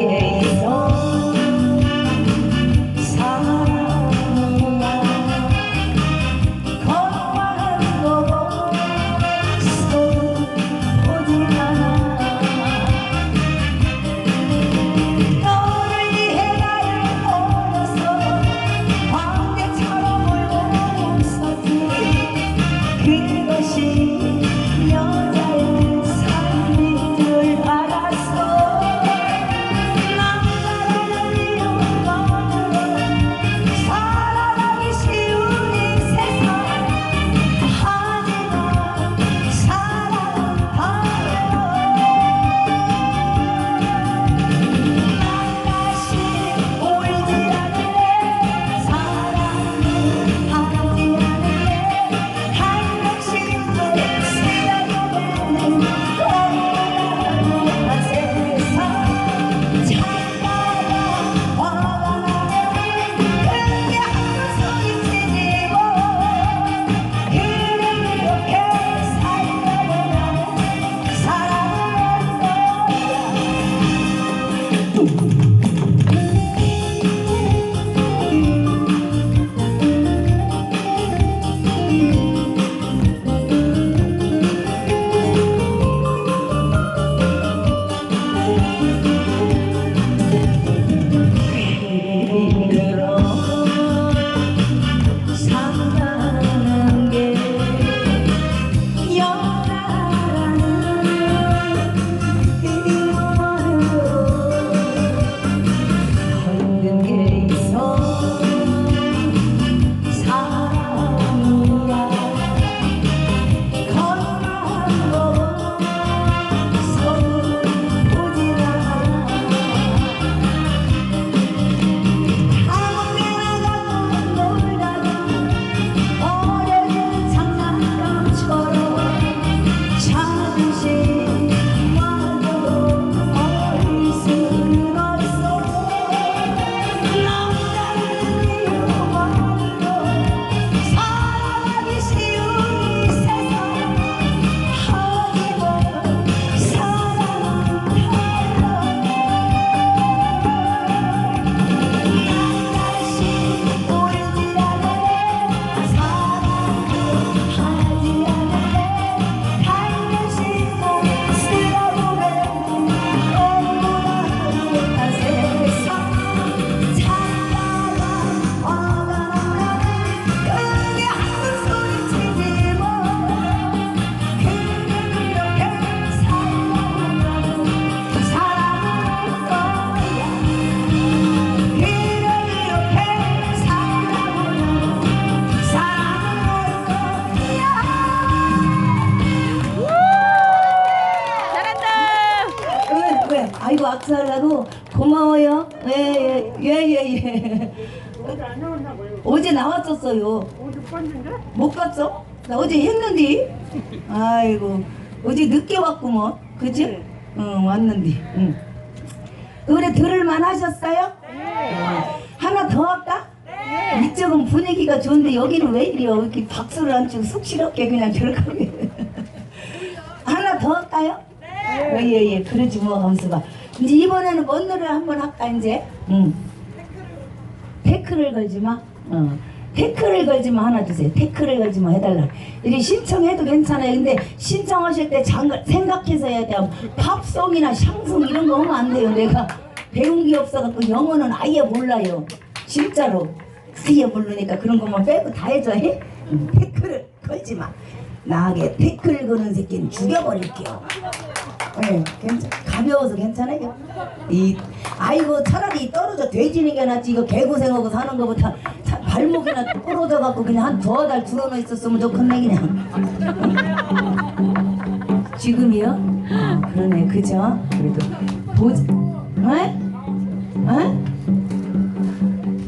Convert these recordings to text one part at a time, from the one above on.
Okay. 안 나온다고요. 어제 나왔었어요. 어제 껐는데? 못 갔어? 나 어제 했는데. 아이고 어제 늦게 왔구먼. 그지? 네. 응 왔는데. 응. 노래 들을만 하셨어요? 어, 하나 더 할까? 이쪽은 분위기가 좋은데 여기는 왜 이래요? 이렇게 박수를 안 치고 쑥스럽게 그냥 저렇게 하나 더 할까요? 네. 예예 그러지 뭐 함수가 이제 이번에는 뭔 노래를 한번 할까 이제? 응. 태클을 걸지 마. 어. 태클을 걸지 마 하나 주세요. 태클을 걸지 마 해달라. 이리 신청해도 괜찮아요. 근데 신청하실 때 장을 생각해서 해야 돼요. 팝송이나 샹송 이런 거 하면 안 돼요. 내가 배운 게 없어갖고 영어는 아예 몰라요. 진짜로 아예 모르니까 그런 것만 빼고 다 해줘. 해? 응, 태클을 걸지 마. 나에게 태클 거는 새끼는 죽여버릴게요. 네, 괜찮, 가벼워서 괜찮아요. 이, 아이고, 차라리 떨어 져 돼지는 게 낫지. 이거 개고생하고 사는 거보다 차- 발목이나 부러져갖고 그냥 한 두어 달 들어놓 있었으면 좋겠네, 그냥. 지금이요? 어, 그러네, 그죠? 그래도, 보, 에? 에?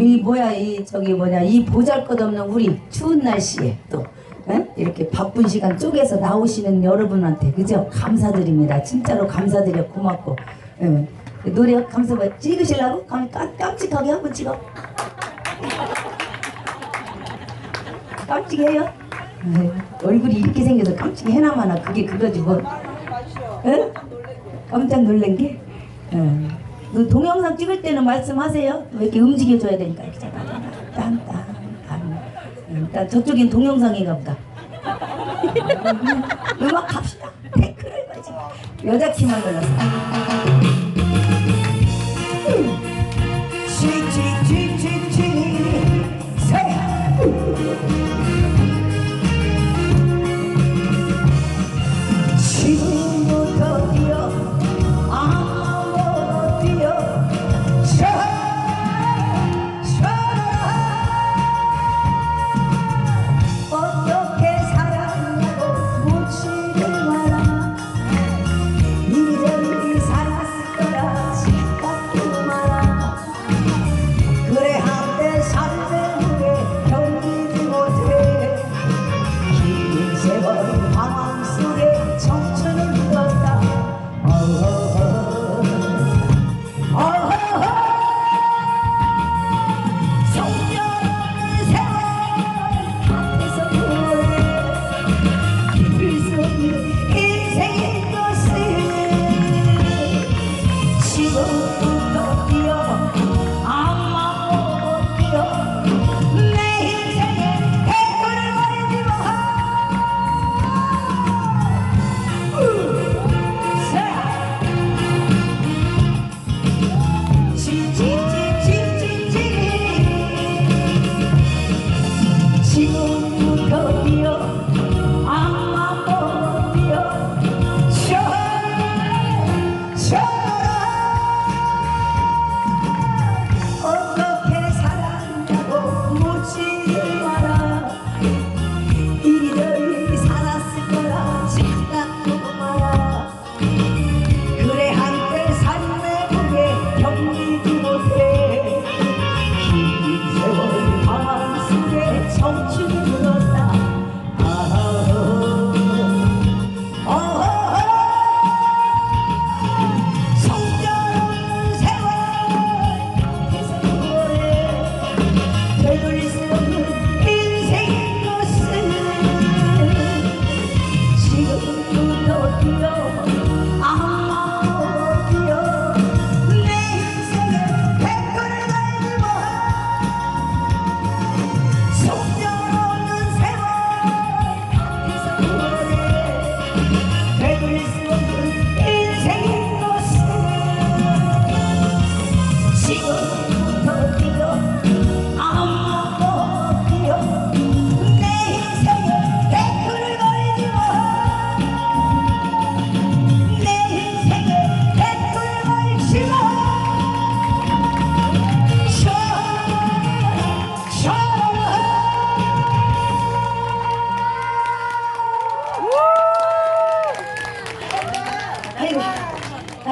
이 뭐야 이 저기 뭐냐 이 보잘것없는 우리 추운 날씨에 또 에? 이렇게 바쁜 시간 쪼개서 나오시는 여러분한테 그죠 감사드립니다 진짜로 감사드려 고맙고 예. 노래 감사 뭐 찍으시려고 깜, 깜, 깜찍하게 한번 찍어 깜찍해요 에, 얼굴이 이렇게 생겨서 깜찍이 해나마나 그게 그거지 뭐 에? 깜짝 놀란 게 예. 그 동영상 찍을 때는 말씀하세요. 왜 이렇게 움직여줘야 되니까 이렇게 딴딴딴 저쪽엔 동영상인가 보다. 음악 갑시다. 태클을 걸지. 여자 키만 걸렸어. 치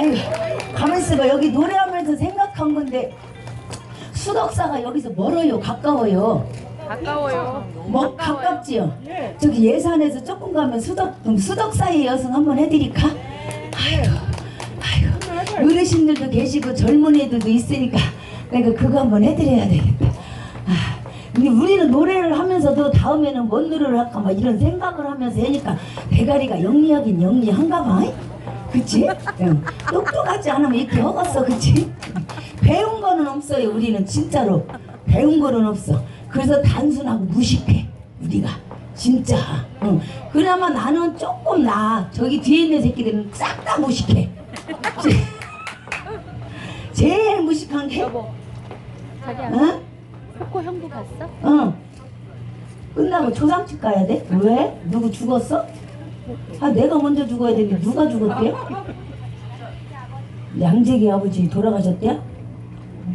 아유, 가만 있어봐. 여기 노래하면서 생각한 건데 수덕사가 여기서 멀어요? 가까워요? 가까워요. 뭐 가까워요. 가깝지요? 예. 저기 예산에서 조금 가면 수덕 음, 수덕사의 여성 한번 해드릴까? 예. 아유, 아유. 어르신들도 계시고 젊은 애들도 있으니까 내가 그거 한번 해드려야 되겠다. 아, 우리는 노래를 하면서도 다음에는 뭔 노래를 할까 막 이런 생각을 하면서 하니까 대가리가 영리하긴 영리한가 봐. 그치? 응. 똑똑하지 않으면 이렇게 허갔어 그치? 배운 거는 없어요 우리는 진짜로 배운 거는 없어 그래서 단순하고 무식해 우리가 진짜 응. 그나마 나는 조금 나 저기 뒤에 있는 새끼들은 싹 다 무식해 제- 제일 무식한 게 여보, 자기야, 응? 코코 형부 봤어? 응. 끝나고 초상집 가야 돼? 왜? 누구 죽었어? 아 내가 먼저 죽어야 되는데 누가 죽었대요? 양재기 아버지 돌아가셨대요?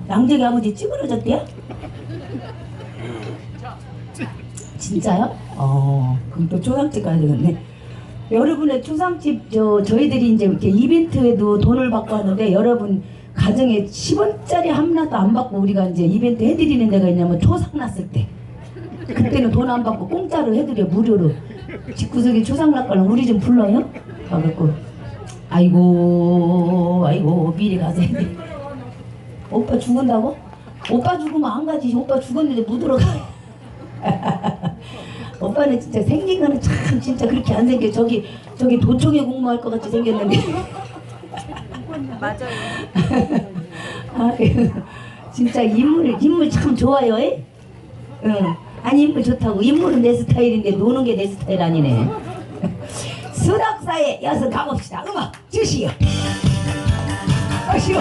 양재기 아버지 찌그러졌대요? 진짜요? 어 그럼 또 초상집 가야 되겠네 여러분의 초상집 저 저희들이 이제 이렇게 이벤트에도 돈을 받고 하는데 여러분 가정에 10원짜리 하나도 안 받고 우리가 이제 이벤트 해드리는 데가 있냐면 초상 났을 때 그때는 돈 안 받고 공짜로 해드려 무료로 집구석에 초상 났거나 우리 좀 불러요? 가갖고 아이고 아이고 미리 돼 오빠 죽은다고? 오빠 죽으면 안 가지 오빠 죽었는데 묻으러 가 오빠는 진짜 생긴 거는 참 진짜 그렇게 안 생겨 저기 저기 도청에 공무할 것 같이 생겼는데 맞아요. 아유, 진짜 인물 인물 참 좋아요. 에? 응. 아니 인물 좋다고 인물은 내 스타일인데 노는 게 내 스타일 아니네. 수락사에 여서 가봅시다. 음악 주시오. 아시오.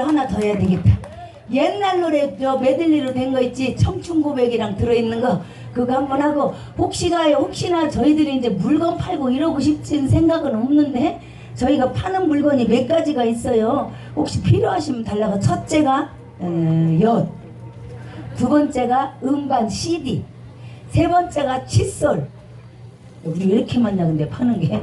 메들리를 하나 더 해야 되겠다. 옛날 노래 저 메들리로 된 거 있지? 청춘 고백이랑 들어있는 거. 그거 한번 하고 혹시가 혹시나 저희들이 이제 물건 팔고 이러고 싶진 생각은 없는데 저희가 파는 물건이 몇 가지가 있어요. 혹시 필요하시면 달라고. 첫째가 어, 엿, 두 번째가 음반 CD, 세 번째가 칫솔, 우리 왜 이렇게 많냐 근데 파는 게